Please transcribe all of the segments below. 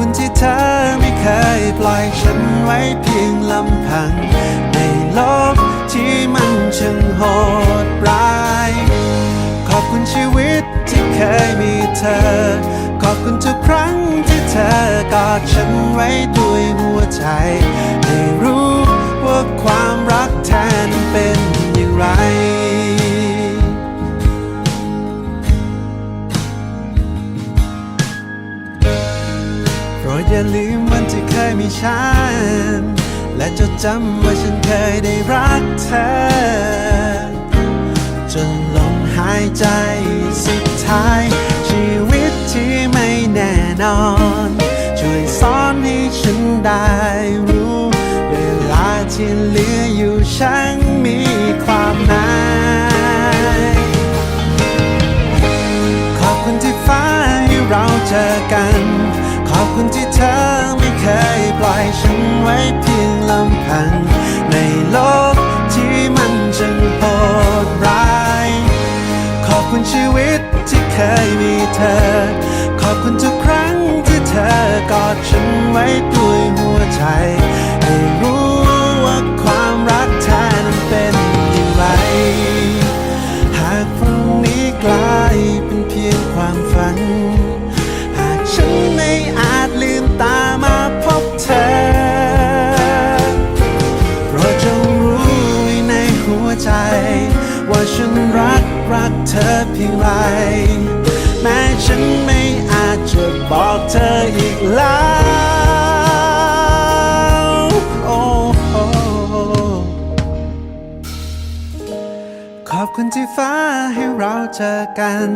คุณที่เธอไม่เคยปล่อยฉันไว้เพียงลำพัง ในโลกที่มันช่างโหดร้าย ขอบคุณชีวิตที่เคยมีเธอ ขอบคุณทุกครั้งที่เธอกอดฉันไว้ด้วยหัวใจ ให้รู้ว่าความรักแท้ อย่าลืมวันที่เคยมีฉัน และจดจำว่าฉันเคยได้รักเธอ คุณชีวิตที่เคยมีเธอ ขอบคุณทุกครั้งที่เธอกอดฉันไว้ด้วยหัวใจ ให้รู้ รักรักเธอเพียงไร แม้ฉันไม่อาจจะบอกเธออีกแล้วโอ้โหขอบคุณที่ฟ้าให้เราเจอกัน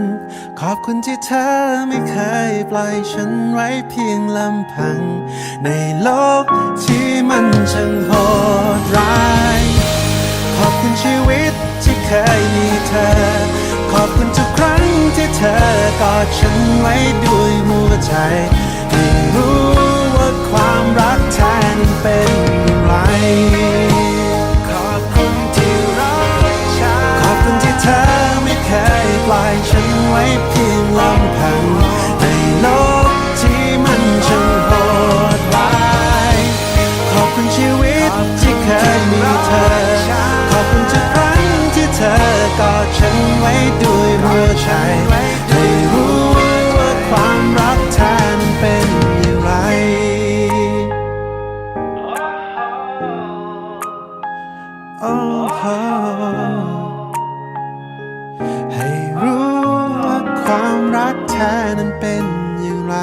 ขอบคุณที่เธอไม่เคยปล่อยฉันไว้เพียงลำพัง ในโลกที่มันช่างโหดร้าย ขอบคุณชีวิตที่ เคยมีเธอ ขอบคุณทุกครั้งที่เธอกอดฉันไว้ด้วยหัวใจให้รู้ว่าความรักแท้นั้นเป็นอย่างไร ขอบคุณที่รักฉัน ขอบคุณที่เธอไม่เคยปล่อยฉันไว้เพียงลำพังในโลกที่มันช่างโหดร้าย ขอบคุณชีวิตที่เคยมี ด้วยหัวใจให้รู้ว่าความรักแท้นั้นเป็นอย่างไร โอ้โหให้รู้ว่าความรักแท้นั้นเป็นอย่างไร